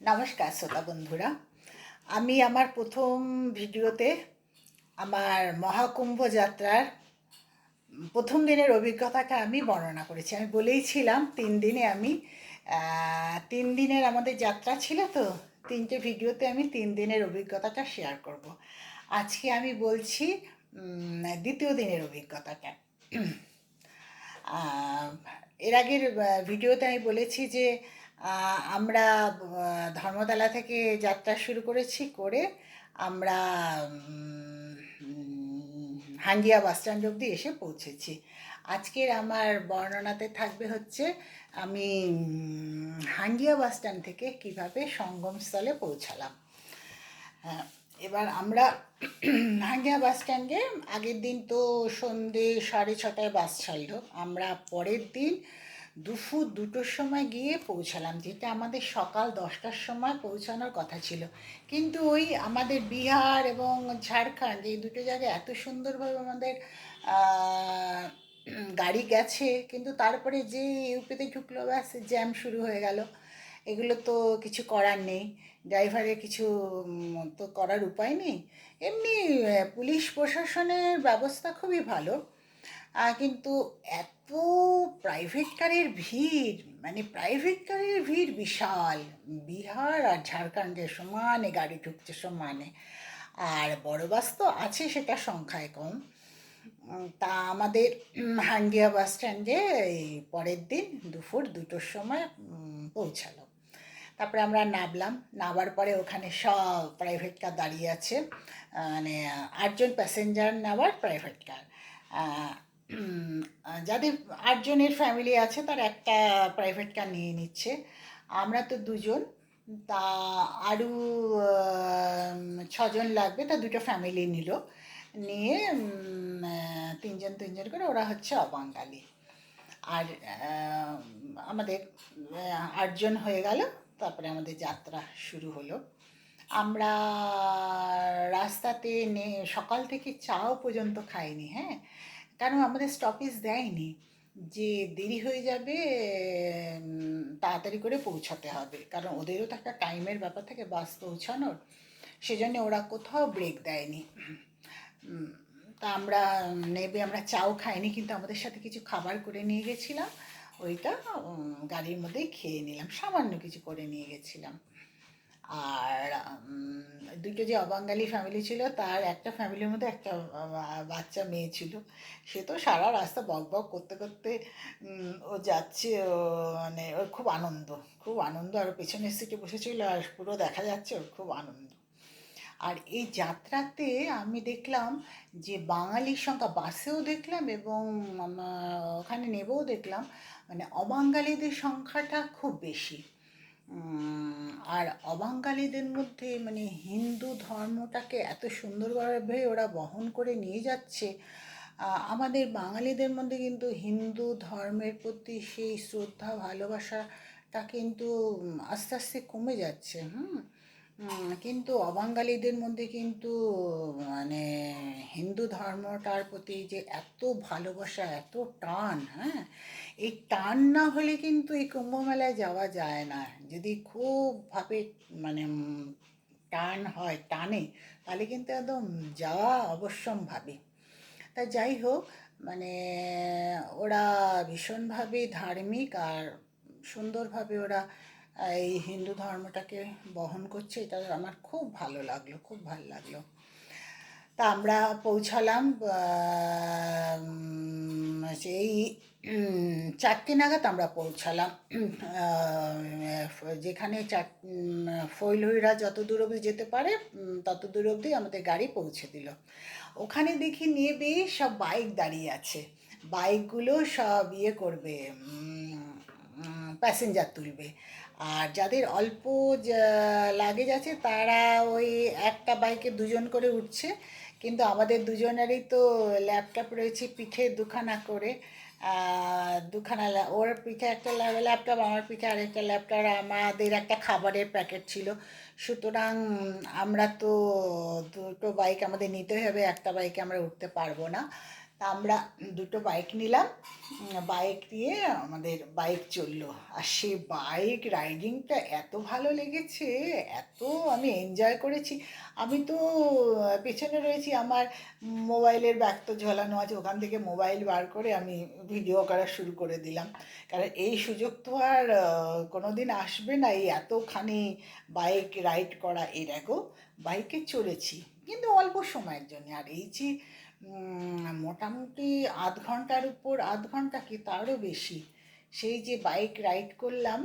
নমস্কার শ্রোতা বন্ধুরা। আমি আমার প্রথম ভিডিওতে আমার মহাকুম্ভ যাত্রার প্রথম দিনের অভিজ্ঞতাটা আমি বর্ণনা করেছি। আমি বলেইছিলাম তিন দিনে আমি তিন দিনের আমাদের যাত্রা ছিল তো, তিনটে ভিডিওতে আমি তিন দিনের অভিজ্ঞতাটা শেয়ার করব। আজকে আমি বলছি দ্বিতীয় দিনের অভিজ্ঞতাটা। এর আগের ভিডিওতে আমি বলেছি যে আমরা ধর্মতলা থেকে যাত্রা শুরু করেছি করে আমরা হাঙ্গিয়া বাস স্ট্যান্ড অবধি এসে পৌঁছেছি। আজকের আমার বর্ণনাতে থাকবে হচ্ছে, আমি হাঙ্গিয়া বাস স্ট্যান্ড থেকে কীভাবে সঙ্গমস্থলে পৌঁছালাম। এবার আমরা, হাঙ্গিয়া বাস স্ট্যান্ডে আগের দিন তো সন্ধে সাড়ে ছটায় বাস ছাড়লো। আমরা পরের দিন দুপুর দুটোর সময় গিয়ে পৌঁছালাম, যেটা আমাদের সকাল দশটার সময় পৌঁছানোর কথা ছিল। কিন্তু ওই আমাদের বিহার এবং ঝাড়খণ্ড এই দুটো জায়গায় এত সুন্দরভাবে আমাদের গাড়ি গেছে, কিন্তু তারপরে যে ইউপিতে ঢুকলো, ব্যাস, জ্যাম শুরু হয়ে গেল। এগুলো তো কিছু করার নেই ড্রাইভারের কিছু তো করার উপায় নেই। এমনি পুলিশ প্রশাসনের ব্যবস্থা খুবই ভালো। কিন্তু এত প্রাইভেট কারের ভিড় মানে প্রাইভেট কারের ভিড় বিশাল। বিহার আর ঝাড়খণ্ডের সমানে গাড়ি ঢুকছে সমানে। আর বড় বাস তো আছে সেটা সংখ্যায় কম। তা আমাদের হাঙ্গিয়া বাস স্ট্যান্ডে এই পরের দিন দুপুর দুটোর সময় পৌঁছালো। তারপরে আমরা নামলাম। নামার পরে ওখানে সব প্রাইভেট কার দাঁড়িয়ে আছে। মানে আটজন প্যাসেঞ্জার নেওয়ার প্রাইভেট কার যাদের আটজনের ফ্যামিলি আছে, তার একটা প্রাইভেট কার নিয়ে নিচ্ছে। আমরা তো দুজন, তা আরও ছজন লাগবে, তা দুটো ফ্যামিলি নিল। নিয়ে তিনজন তিনজন করে ওরা হচ্ছে অবাঙ্গালি আর আমাদের আটজন হয়ে গেল, তারপরে আমাদের যাত্রা শুরু হলো। আমরা রাস্তাতে নে, সকাল থেকে চাও পর্যন্ত খাইনি হ্যাঁ? কারণ আমাদের স্টপেজ দেয়নি। যে দেরি হয়ে যাবে তাড়াতাড়ি করে পৌঁছাতে হবে। কারণ ওদেরও তো একটা টাইমের ব্যাপার থাকে বাস পৌঁছানোর। সেজন্য ওরা কোথাও ব্রেক দেয়নি। তা আমরা, নেবে আমরা চাও খাইনি, কিন্তু আমাদের সাথে কিছু খাবার করে নিয়ে গেছিলাম। ওইটা গাড়ির মধ্যেই খেয়ে নিলাম। সামান্য কিছু করে নিয়ে গেছিলাম। আর দুটো যে অবাঙালি ফ্যামিলি ছিল, তার একটা ফ্যামিলির মধ্যে একটা বাচ্চা মেয়ে ছিল। সে তো সারা রাস্তা বক বক করতে করতে ও যাচ্ছে মানে ওর খুব আনন্দ। খুব আনন্দ, আর পেছনের সিটে বসেছিল, আর পুরো দেখা যাচ্ছে ওর খুব আনন্দ। আর এই যাত্রাতে আমি দেখলাম যে বাঙালির সংখ্যা বাসেও দেখলাম এবং ওখানে নেবেও দেখলাম মানে অবাঙালিদের সংখ্যাটা খুব বেশি। আর অবাঙ্গালীদের মধ্যে মানে হিন্দু ধর্মটাকে এত সুন্দরভাবে ওরা বহন করে নিয়ে যাচ্ছে আমাদের বাঙালিদের মধ্যে কিন্তু হিন্দু ধর্মের প্রতি সেই শ্রদ্ধা, ভালোবাসাটা কিন্তু আস্তে আস্তে কমে যাচ্ছে, হুম? কিন্তু অবাঙালিদের মধ্যে কিন্তু মানে হিন্দু ধর্মটার প্রতি যে এত ভালোবাসা, এত টান হ্যাঁ? এই টান না হলে কিন্তু এই কুম্ভমেলায় যাওয়া যায় না। যদি খুব ভাবে মানে টান হয়, টানে, তাহলে কিন্তু একদম যাওয়া অবশ্যম্ভাবী। তা যাই হোক মানে ওরা ভীষণভাবে ধার্মিক আর সুন্দরভাবে ওরা এই হিন্দু ধর্মটাকে বহন করছে এটা আমার খুব ভালো লাগল খুব ভালো লাগল। তা আমরা পৌঁছালাম উম, চারটে নাগাদ আমরা পৌঁছালাম। যেখানে চার ফৈলহীরা যত দূর অবধি যেতে পারে তত দূর অবধি আমাদের গাড়ি পৌঁছে দিল। ওখানে দেখি নেবে সব বাইক দাঁড়িয়ে আছে। বাইকগুলো সব ইয়ে করবে প্যাসেঞ্জার তুলবে। আর যাদের অল্প লাগেজ আছে, তারা ওই একটা বাইকে দুজন করে উঠছে। কিন্তু আমাদের দুজনেরই তো ল্যাপটপ রয়েছে পিঠে দুখানা করে। দুখানা ওর পিঠে একটা ল্যাপটপ, আমার পিঠে আরেকটা ল্যাপটপ আমাদের একটা খাবারের প্যাকেট ছিল। সুতরাং আমরা তো দুটো বাইক আমাদের নিতে হবে, একটা বাইকে আমরা উঠতে পারব না। আমরা দুটো বাইক নিলাম। বাইক দিয়ে আমাদের বাইক চলল। আর সে বাইক রাইডিংটা এত ভালো লেগেছে, এত আমি এনজয় করেছি। আমি তো পেছনে রয়েছি, আমার মোবাইলের ব্যাগ তো ঝোলানো আছে, ওখান থেকে মোবাইল বার করে আমি ভিডিও করা শুরু করে দিলাম। কারণ এই সুযোগ তো আর কোনো দিন আসবে না এই এতখানি বাইক রাইড করা। এর দেখো বাইকে চড়েছি, কিন্তু অল্প সময়ের জন্য। আর এই যে মোটামুটি আধ ঘণ্টার উপর আধ ঘণ্টা কি তারও বেশি। সেই যে বাইক রাইড করলাম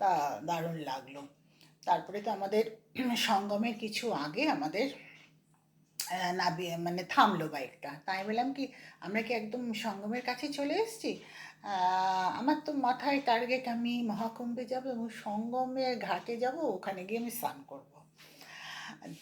তা দারুণ লাগল। তারপরে তো আমাদের সঙ্গমের কিছু আগে আমাদের আহ, নাবি মানে থামলো বাইকটা তাই বললাম কি আমরা কি একদম সঙ্গমের কাছে চলে এসেছি? আমার তো মাথায় টার্গেট আমি মহাকুম্ভে যাব এবং সঙ্গমের ঘাটে যাব ওখানে গিয়ে আমি স্নান করব।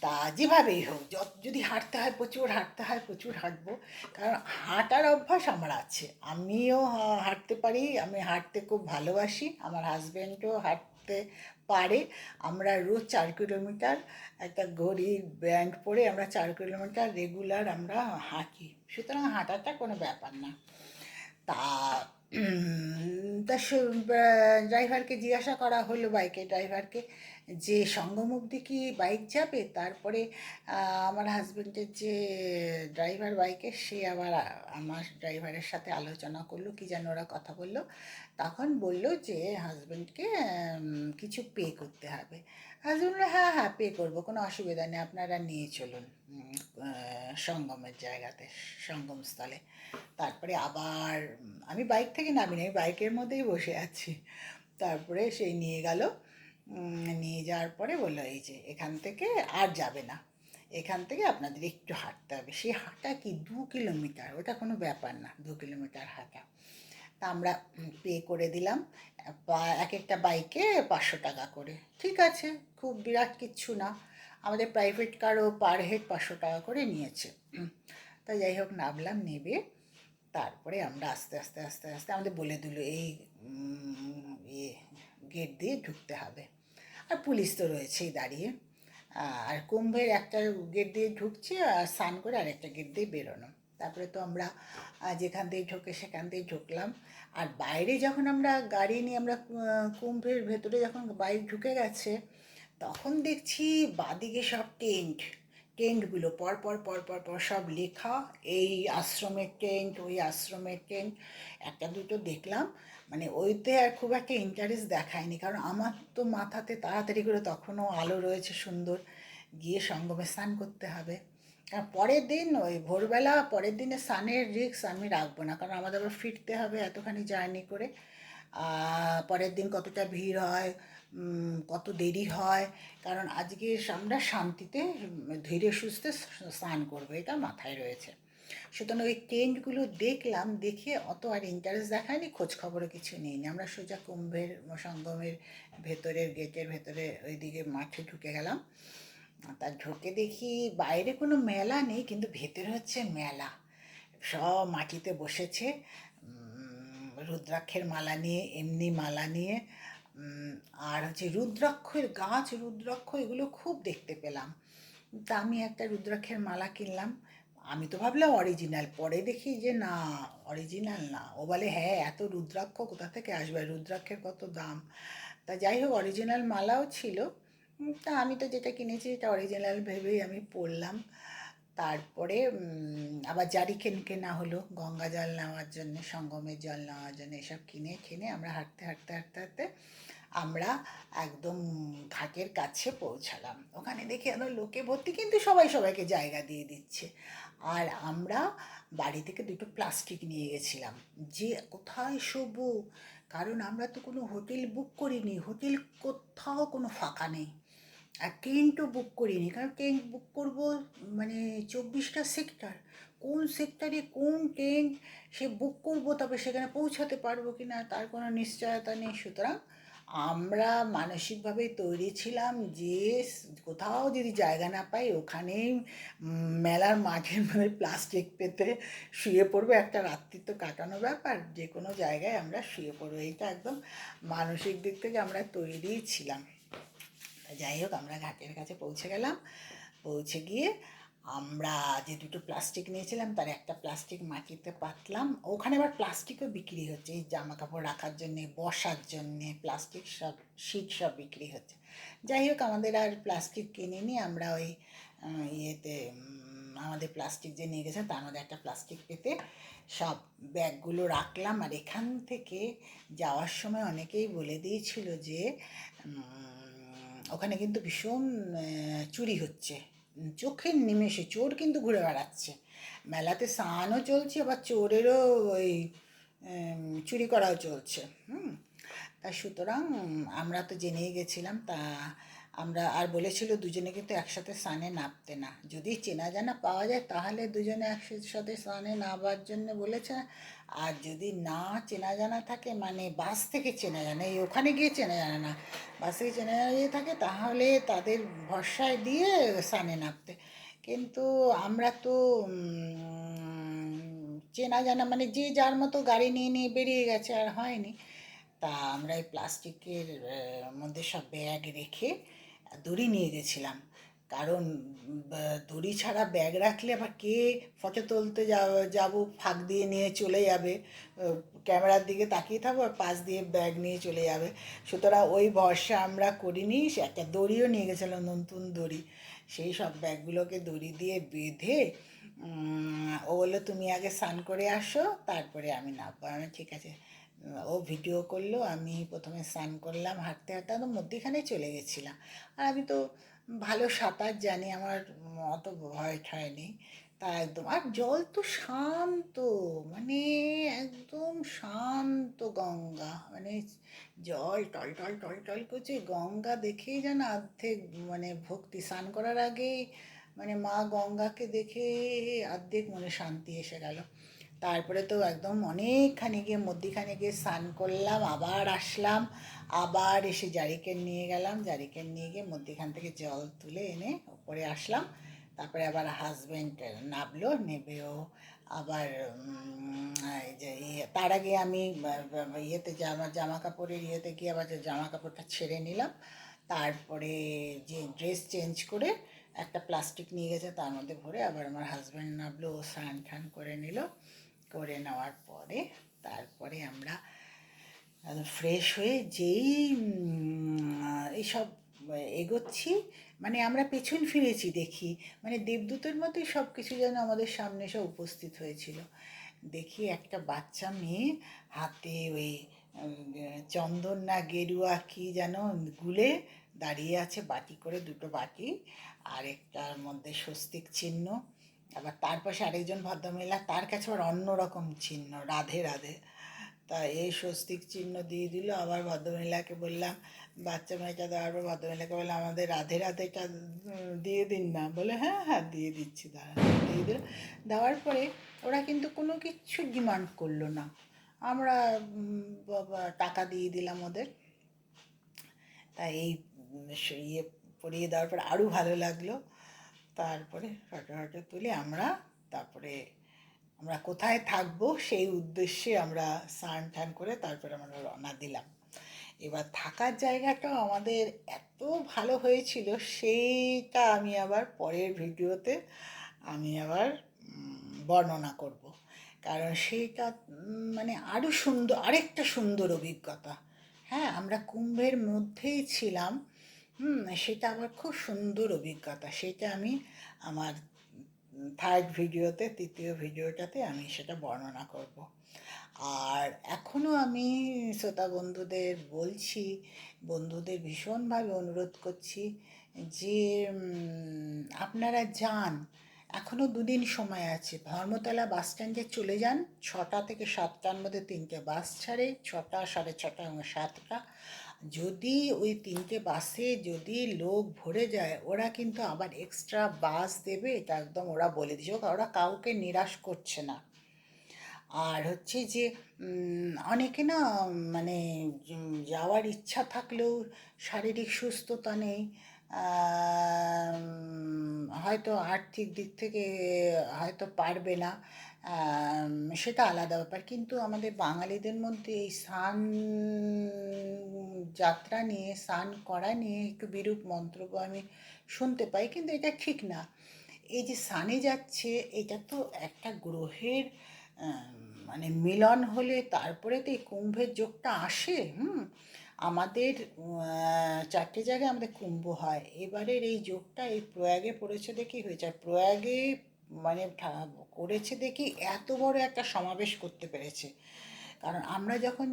তা যেভাবেই হোক যদি হাঁটতে হয় প্রচুর, হাঁটতে হয় প্রচুর হাঁটবো। কারণ হাঁটার অভ্যাস আমার আছে। আমিও হাঁটতে পারি, আমি হাঁটতে খুব ভালোবাসি। আমার হাজব্যান্ডও হাঁটতে পারে। আমরা রোজ চার কিলোমিটার একটা ঘড়ির ব্যান্ড পরে আমরা চার কিলোমিটার রেগুলার আমরা হাঁটি। সুতরাং হাঁটাটা কোনো ব্যাপার না। তা ড্রাইভারকে জিজ্ঞাসা করা হলো বাইকের ড্রাইভারকে যে সঙ্গম অবধি কি বাইক যাবে? তারপরে আমার হাজব্যান্ডের যে ড্রাইভার বাইকের সে আবার আমার ড্রাইভারের সাথে আলোচনা করল, কি যেন ওরা কথা বলল। তখন বলল যে হাজব্যান্ডকে কিছু পে করতে হবে। হাজবেন্ড হ্যাঁ হ্যাঁ পে করব, কোনো অসুবিধা নেই। আপনারা নিয়ে চলুন সঙ্গমের জায়গাতে, সঙ্গমস্থলে। তারপরে আবার, আমি বাইক থেকে নামিনি আমি বাইকের মধ্যেই বসে আছি। তারপরে সেই নিয়ে গেল নিয়ে যাওয়ার পরে বলল, এই যে, এখান থেকে আর যাবে না। এখান থেকে আপনাদের একটু হাঁটতে হবে। সেই হাঁটা কি দু কিলোমিটার? ওটা কোনো ব্যাপার না, দু কিলোমিটার হাঁটা। তা আমরা পে করে দিলাম। এক একটা বাইকে পাঁচশো টাকা করে। ঠিক আছে, খুব বিরাট কিচ্ছু না। আমাদের প্রাইভেট কারও পার হেড পাঁচশো টাকা করে নিয়েছে। তা যাই হোক, নামলাম, নেবে। তারপরে আমরা আস্তে আস্তে আস্তে আস্তে আমাদের বলে দিল, এই ইয়ে গেট দিয়ে ঢুকতে হবে। আর পুলিশ তো রয়েছেই দাঁড়িয়ে। আর কুম্ভের একটা গেট দিয়ে ঢুকছে, আর স্নান করে আরেকটা গেট দিয়ে বেরোনো। তারপরে তো আমরা যেখান দিয়ে ঢোকে সেখান দিয়ে ঢুকলাম। আর বাইরে যখন আমরা গাড়ি নিয়ে আমরা কুম্ভের ভেতরে যখন বাইক ঢুকে গেছে, তখন দেখছি বাদিকে সব টেন্ট। টেন্টগুলো পর পর পর সব লেখা এই আশ্রমের টেন্ট, ওই আশ্রমের টেন্ট। একটা দুটো দেখলাম মানে ওইতে আর খুব একটা ইন্টারেস্ট দেখায়নি, কারণ আমার তো মাথাতে তাড়াতাড়ি করে তখনও আলো রয়েছে সুন্দর। গিয়ে সঙ্গমে স্নান করতে হবে। পরের দিন ওই ভোরবেলা, পরের দিনে স্নানের রিস্ক আমি রাখব না। কারণ আমাদের আবার ফিরতে হবে এতখানি জার্নি করে। পরের দিন কতটা ভিড় হয় কত দেরি হয়। কারণ আজকে আমরা শান্তিতে, ধীরে সুস্থে স্নান করব, এটা মাথায় রয়েছে। সুতরাং ওই টেন্টগুলো দেখলাম, দেখে অত আর ইন্টারেস্ট দেখায়নি খোঁজ খবরও কিছু নেইনি। আমরা সোজা কুম্ভের, সঙ্গমের ভেতরের গেটের ভেতরে ওইদিকে মাঠে ঢুকে গেলাম। তার ঢুকে দেখি বাইরে কোনো মেলা নেই, কিন্তু ভেতরে হচ্ছে মেলা। সব মাটিতে বসেছে। রুদ্রাক্ষের মালা নিয়ে, এমনি মালা নিয়ে আর হচ্ছে রুদ্রাক্ষের গাছ, রুদ্রাক্ষ এগুলো খুব দেখতে পেলাম। তা আমি একটা রুদ্রাক্ষের মালা কিনলাম। আমি তো ভাবলাম অরিজিনাল পরে দেখি যে না অরিজিনাল না। ও বলে হ্যাঁ এত রুদ্রাক্ষ কোথা থেকে আসবে? রুদ্রাক্ষের কত দাম? তা যাই হোক অরিজিনাল মালাও ছিল। তা আমি তো যেটা কিনেছি এটা অরিজিনাল ভেবেই আমি পরলাম তারপরে আবার জারি কেন হলো গঙ্গা জল নেওয়ার জন্য, সঙ্গমের জল নেওয়ার জন্য এসব কিনে কিনে আমরা হাঁটতে হাঁটতে হাঁটতে হাঁটতে আমরা একদম ঘাটের কাছে পৌঁছালাম। ওখানে দেখি এত লোকে ভর্তি, কিন্তু সবাই সবাইকে জায়গা দিয়ে দিচ্ছে। আর আমরা বাড়ি থেকে দুটো প্লাস্টিক নিয়ে গেছিলাম। যে কোথায় শোবো, কারণ আমরা তো কোনো হোটেল বুক করিনি। হোটেল কোথাও কোনো ফাঁকা নেই। আর টেন্টও বুক করিনি, কারণ টেন্ট বুক করব মানে চব্বিশটা সেক্টর কোন সেক্টরে কোন টেন্ট সে বুক করব, তবে সেখানে পৌঁছাতে পারব কি না তার কোনো নিশ্চয়তা নেই। সুতরাং আমরা মানসিকভাবে তৈরি ছিলাম যে কোথাও যদি জায়গা না পাই, ওখানেই মেলার মাঠের মধ্যে প্লাস্টিক পেতে শুয়ে পড়ব। একটা রাত্রি তো কাটানো ব্যাপার, যে কোনো জায়গায় আমরা শুয়ে পড়ব। এইটা একদম মানসিক দিক থেকে আমরা তৈরিই ছিলাম। যাই হোক, আমরা ঘাটের কাছে পৌঁছে গেলাম। পৌঁছে গিয়ে আমরা যে দুটো প্লাস্টিক নিয়েছিলাম, তার একটা প্লাস্টিক মাটিতে পাতলাম। ওখানে আবার প্লাস্টিকও বিক্রি হচ্ছে। এই জামা কাপড় রাখার জন্যে, বসার জন্যে প্লাস্টিক সব শীত সব বিক্রি হচ্ছে। যাই হোক, আমাদের আর প্লাস্টিক কিনিনি। আমরা ওই ইয়েতে আমাদের প্লাস্টিক যে নিয়ে গেছে তার মধ্যে একটা প্লাস্টিক পেতে সব ব্যাগগুলো রাখলাম। আর এখান থেকে যাওয়ার সময় অনেকেই বলে দিয়েছিল যে ওখানে কিন্তু ভীষণ চুরি হচ্ছে। চোখের নিমেষে চোর কিন্তু ঘুরে বেড়াচ্ছে। মেলাতে স্নানও চলছে আবার চোরেরও ওই চুরি করাও চলছে। হুম? তা সুতরাং আমরা তো জেনেই গেছিলাম, তা আমরা, আর বলেছিল দুজনে কিন্তু একসাথে স্নানে নামতে না। যদি চেনা জানা পাওয়া যায়, তাহলে দুজনে একসাথে স্নানে নামার জন্য বলেছে আর যদি না চেনা জানা থাকে মানে বাস থেকে চেনা জানা, এই ওখানে গিয়ে চেনা জানা না, বাস থেকে চেনা জানা যদি থাকে, তাহলে তাদের ভরসায় দিয়ে স্নানে নামতে কিন্তু আমরা তো চেনা জানা মানে যে যার মতো গাড়ি নিয়ে নিয়ে বেরিয়ে গেছে আর হয়নি, তা আমরা এই প্লাস্টিকের মধ্যে সব ব্যাগ রেখে দড়ি নিয়ে গেছিলাম। কারণ দড়ি ছাড়া ব্যাগ রাখলে আবার কে ফটো তুলতে যাব? ফাঁক দিয়ে নিয়ে চলে যাবে। ক্যামেরার দিকে তাকিয়ে থাকব আর পাশ দিয়ে ব্যাগ নিয়ে চলে যাবে। সুতরাং ওই ভরসা আমরা করিনি। একটা দড়িও নিয়ে গেছিলাম নতুন দড়ি। সেই সব ব্যাগগুলোকে দড়ি দিয়ে বেঁধে ও বলল, তুমি আগে স্নান করে আসো, তারপরে আমি নামবো। আমি ঠিক আছে। ও ভিডিও করল, আমি প্রথমে স্নান করলাম, হাঁটতে হাঁটতে মধ্যিখানে চলে গেছিলাম। আর আমি তো ভালো সাঁতার জানি, আমার অত ভয় ঠয় নেই তা একদম। আর জল তো শান্ত মানে একদম শান্ত গঙ্গা মানে জল টল টল টল টল করছে, গঙ্গা দেখেই যেন অর্ধেক মানে ভক্তি স্নান করার আগেই মানে মা গঙ্গাকে দেখে অর্ধেক মনে শান্তি এসে গেল। তারপরে তো একদম অনেকখানি গিয়ে মধ্যিখানে গিয়ে স্নান করলাম, আবার আসলাম, আবার এসে জারিকেন নিয়ে গেলাম, জারিকেন নিয়ে গিয়ে মধ্যিখান থেকে জল তুলে এনে উপরে আসলাম। তারপরে আবার হাজব্যান্ড নামলো, নেবেও। আবার যে ইয়ে তার আগে আমি ইয়েতে জামা জামা কাপড়ের ইয়েতে গিয়ে আবার জামা কাপড়টা ছেড়ে নিলাম। তারপরে যে ড্রেস চেঞ্জ করে একটা প্লাস্টিক নিয়ে গেছে, তার মধ্যে ভরে আবার আমার হাজব্যান্ড নামলো ও স্নান টান করে নিল। করে নেওয়ার পরে তারপরে আমরা ফ্রেশ হয়ে যেই এইসব এগোচ্ছি মানে আমরা পেছন ফিরেছি দেখি মানে দেবদূতের মতোই সব কিছু যেন আমাদের সামনে সব উপস্থিত হয়েছিল। দেখি একটা বাচ্চা মেয়ে হাতে ওই চন্দন না গেরুয়া কি যেন গুলে দাঁড়িয়ে আছে, বাটি করে দুটো বাটি, আর একটার মধ্যে স্বস্তিক চিহ্ন। আবার তার পাশে আরেকজন ভদ্রমহিলা, তার কাছে আবার অন্যরকম চিহ্ন, রাধে রাধে। তা এই স্বস্তিক চিহ্ন দিয়ে দিল। আবার ভদ্রমহিলাকে বললাম, বাচ্চা মেয়েটা দেওয়ার পর ভদ্রমহিলাকে বললাম, আমাদের রাধে রাধেটা দিয়ে দিন না। বলে হ্যাঁ হ্যাঁ দিয়ে দিচ্ছি দাঁড়া দিয়ে দিল। দেওয়ার পরে ওরা কিন্তু কোনো কিছু ডিমান্ড করল না। আমরা টাকা দিয়ে দিলাম ওদের। তা এই ইয়ে পরিয়ে দেওয়ার পর আরও ভালো লাগল। তারপরে ফটো ফটো তুলে আমরা তারপরে আমরা কোথায় থাকব সেই উদ্দেশ্যে আমরা স্নান টান করে তারপরে আমরা রওনা দিলাম। এবার থাকার জায়গাটাও আমাদের এত ভালো হয়েছিল, সেইটা আমি আবার পরের ভিডিওতে আমি আবার বর্ণনা করব। কারণ সেইটা মানে আরও সুন্দর, আরেকটা সুন্দর অভিজ্ঞতা। হ্যাঁ আমরা কুম্ভের মধ্যেই ছিলাম হুম, সেটা আমার খুব সুন্দর অভিজ্ঞতা। সেটা আমি আমার থার্ড ভিডিওতে তৃতীয় ভিডিওটাতে আমি সেটা বর্ণনা করব। আর এখনও আমি শ্রোতা বন্ধুদের বলছি, বন্ধুদের ভীষণভাবে অনুরোধ করছি যে আপনারা যান এখনও দুদিন সময় আছে। ধর্মতলা বাস স্ট্যান্ডে চলে যান। ছটা থেকে সাতটার মধ্যে তিনটে বাস ছাড়ে। ছটা, সাড়ে ছটা এবং সাতটা। যদি ওই তিনটে বাসে যদি লোক ভরে যায়, ওরা কিন্তু আবার এক্সট্রা বাস দেবে, এটা একদম ওরা বলে দিয়েছে। ওরা কাউকে নিরাশ করছে না। আর হচ্ছে যে অনেকে না মানে যাওয়ার ইচ্ছা থাকলেও শারীরিক সুস্থতা নেই। হয়তো আর্থিক দিক থেকে হয়তো পারবে না। সেটা আলাদা ব্যাপার। কিন্তু আমাদের বাঙালিদের মধ্যে এই স্নান যাত্রা নিয়ে, স্নান করা নিয়ে একটু বিরূপ মন্তব্য আমি শুনতে পাই, কিন্তু এটা ঠিক না। এই যে সানে যাচ্ছে, এটা তো একটা গ্রহের মানে মিলন হলে তারপরে তো এই কুম্ভের যোগটা আসে, হুম? আমাদের চারটে জায়গায় আমাদের কুম্ভ হয়। এবারের এই যোগটা এই প্রয়াগে পড়েছে দেখি হয়েছে? আর প্রয়াগে মানে করেছে দেখি এত বড় একটা সমাবেশ করতে পেরেছে। কারণ আমরা যখন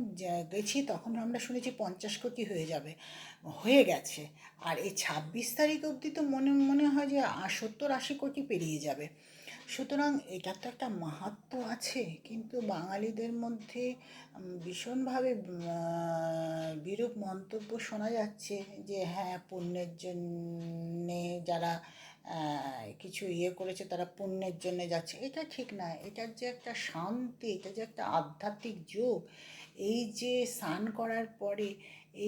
গেছি তখন আমরা শুনেছি পঞ্চাশ কোটি হয়ে যাবে, হয়ে গেছে। আর এই ছাব্বিশ তারিখ অবধি তো মনে মনে হয় যে সত্তর আশি কোটি পেরিয়ে যাবে। সুতরাং এটা তো একটা মাহাত্ম আছে, কিন্তু বাঙালিদের মধ্যে ভীষণভাবে বিরূপ মন্তব্য শোনা যাচ্ছে যে হ্যাঁ পুণ্যের জন্যে যারা কিছু ইয়ে করেছে, তারা পুণ্যের জন্য যাচ্ছে। এটা ঠিক না, এটার যে একটা শান্তি, এটা যে একটা আধ্যাত্মিক যোগ, এই যে স্নান করার পরে,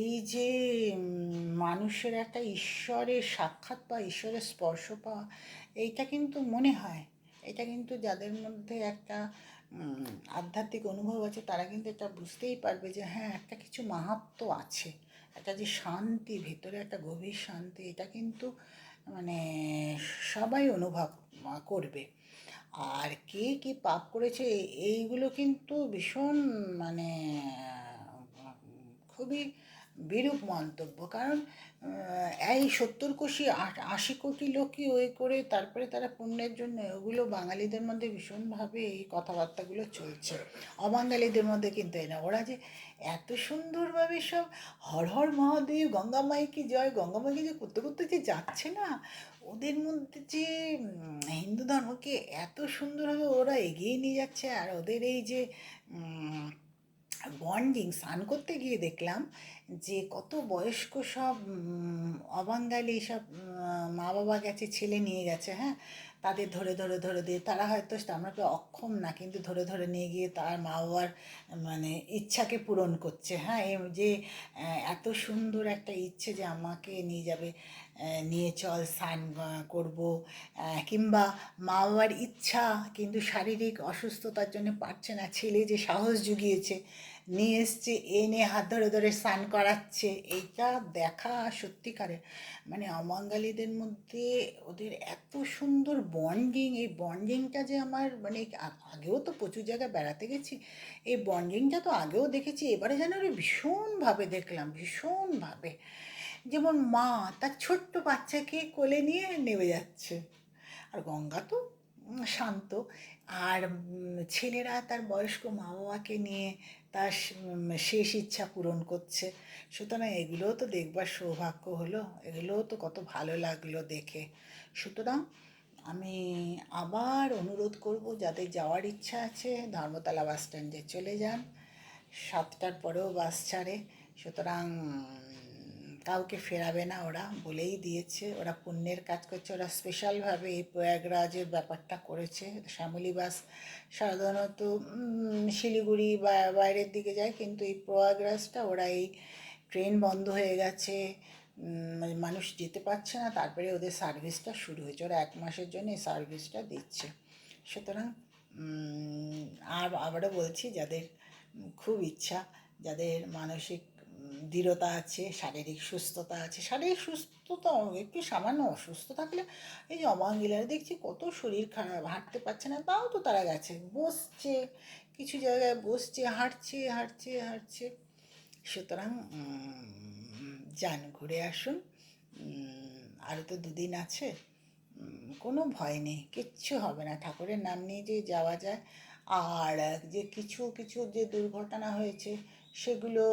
এই যে মানুষের একটা ঈশ্বরের সাক্ষাৎ পাওয়া ঈশ্বরের স্পর্শ পাওয়া, এইটা কিন্তু মনে হয় এটা কিন্তু যাদের মধ্যে একটা আধ্যাত্মিক অনুভব আছে, তারা কিন্তু এটা বুঝতেই পারবে যে হ্যাঁ একটা কিছু মাহাত্ম আছে। একটা যে শান্তি, ভেতরে একটা গভীর শান্তি, এটা কিন্তু মানে সবাই অনুভব করবে। আর কে কি পাপ করেছে এইগুলো কিন্তু ভীষণ মানে খুবই বিরূপ মন্তব্য। কারণ এই সত্তর কোটি আশি কোটি লোকই ওই করে তারপরে তারা পুণ্যের জন্য, ওগুলো বাঙালিদের মধ্যে ভীষণভাবে এই কথাবার্তাগুলো চলছে। অবাঙালিদের মধ্যে কিন্তু এই না। ওরা যে এত সুন্দরভাবে সব হর হর মহাদেব গঙ্গামাই কি জয় গঙ্গামাইকে যে করতে করতে যে যাচ্ছে না, ওদের মধ্যে যে হিন্দু ধর্মকে এত সুন্দরভাবে ওরা এগিয়ে নিয়ে যাচ্ছে, আর ওদের এই যে বন্ডিং স্নান করতে গিয়ে দেখলাম যে কত বয়স্ক সব অবাঙ্গালি সব মা বাবা গেছে, ছেলে নিয়ে গেছে হ্যাঁ? তাদের ধরে ধরে ধরে দিয়ে তারা হয়তো আমরা অক্ষম না কিন্তু ধরে ধরে নিয়ে গিয়ে তার মা বাবার মানে ইচ্ছাকে পূরণ করছে। হ্যাঁ যে এত সুন্দর একটা ইচ্ছে যে আমাকে নিয়ে যাবে নিয়ে চল আহ, করব কিংবা মা বাবার ইচ্ছা কিন্তু শারীরিক অসুস্থতার জন্য পারছে না ছেলে যে সাহস জুগিয়েছে নিয়ে এসছে, এনে হাত ধরে ধরে স্নান করাচ্ছে। এইটা দেখা সত্যিকারের মানে অবাঙালিদের মধ্যে ওদের এত সুন্দর বন্ডিং এই বন্ডিংটা যে আমার মানে আগেও তো প্রচুর জায়গায় বেড়াতে গেছি, এই বন্ডিংটা তো আগেও দেখেছি, এবারে যেন ভীষণভাবে দেখলাম, ভীষণভাবে। যেমন মা তার ছোট্ট বাচ্চাকে কোলে নিয়ে নেমে যাচ্ছে। আর গঙ্গা তো শান্ত। আর ছেলেরা তার বয়স্ক মা বাবাকে নিয়ে তার শেষ ইচ্ছা পূরণ করছে। সুতরাং এগুলোও তো দেখবার সৌভাগ্য হলো। এগুলোও তো কত ভালো লাগল দেখে। সুতরাং আমি আবার অনুরোধ করব, যাদের যাওয়ার ইচ্ছা আছে, ধর্মতলা বাস স্ট্যান্ডে চলে যান। সাতটার পরেও বাস ছাড়ে। সুতরাং কাউকে ফেরাবে না ওরা বলেই দিয়েছে। ওরা পুণ্যের কাজ করছে। ওরা স্পেশালভাবে এই প্রয়াগরাজের ব্যাপারটা করেছে। শ্যামলী বাস সাধারণত শিলিগুড়ি বা বাইরের দিকে যায়, কিন্তু এই প্রয়াগরাজটা ওরা এই ট্রেন বন্ধ হয়ে গেছে মানে মানুষ যেতে পারছে না, তারপরে ওদের সার্ভিসটা শুরু হয়েছে। ওরা এক মাসের জন্য এই সার্ভিসটা দিচ্ছে। সুতরাং আর আবারও বলছি, যাদের খুব ইচ্ছা, যাদের মানসিক দৃঢ়তা আছে, শারীরিক সুস্থতা আছে। শারীরিক সুস্থতা একটু সামান্য অসুস্থ থাকলে এই যে অবাঙ্গিলারা দেখছি কত শরীর খারাপ, হাঁটতে পারছে না, তাও তো তারা গেছে। বসছে, কিছু জায়গায় বসছে, হাঁটছে হাঁটছে হাঁটছে। সুতরাং যান, ঘুরে আসুন। আরও তো দুদিন আছে। কোনো ভয় নেই, কিচ্ছু হবে না। ঠাকুরের নাম নিয়ে যে যাওয়া যায়, আর যে কিছু কিছু যে দুর্ঘটনা হয়েছে সেগুলো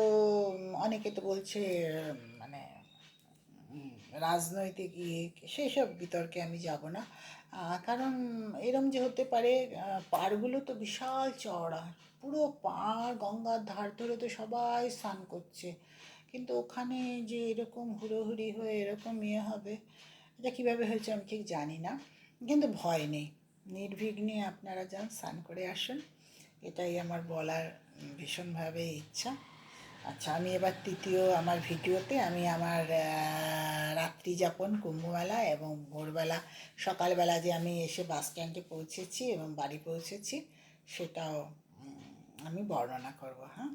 অনেকে তো বলছে মানে রাজনৈতিক ইয়ে সেসব বিতর্কে আমি যাব না। কারণ এরম যে হতে পারে পাড়গুলো তো বিশাল চওড়া। পুরো পাড়, গঙ্গার ধার ধরে তো সবাই স্নান করছে। কিন্তু ওখানে যে এরকম হুড়োহুড়ি হয়ে এরকম ইয়ে হবে, এটা কীভাবে হয়েছে আমি ঠিক জানি না। কিন্তু ভয় নেই। নির্বিঘ্নে আপনারা যান, স্নান করে আসুন। এটাই আমার বলার ভীষণভাবে ইচ্ছা। আচ্ছা আমি এবার তৃতীয় আমার ভিডিওতে আমি আমার রাত্রি যাপন, কুম্ভমেলা এবং ভোরবেলা, সকালবেলা যে আমি এসে বাস স্ট্যান্ডে পৌঁছেছি এবং বাড়ি পৌঁছেছি, সেটাও আমি বর্ণনা করব হ্যাঁ?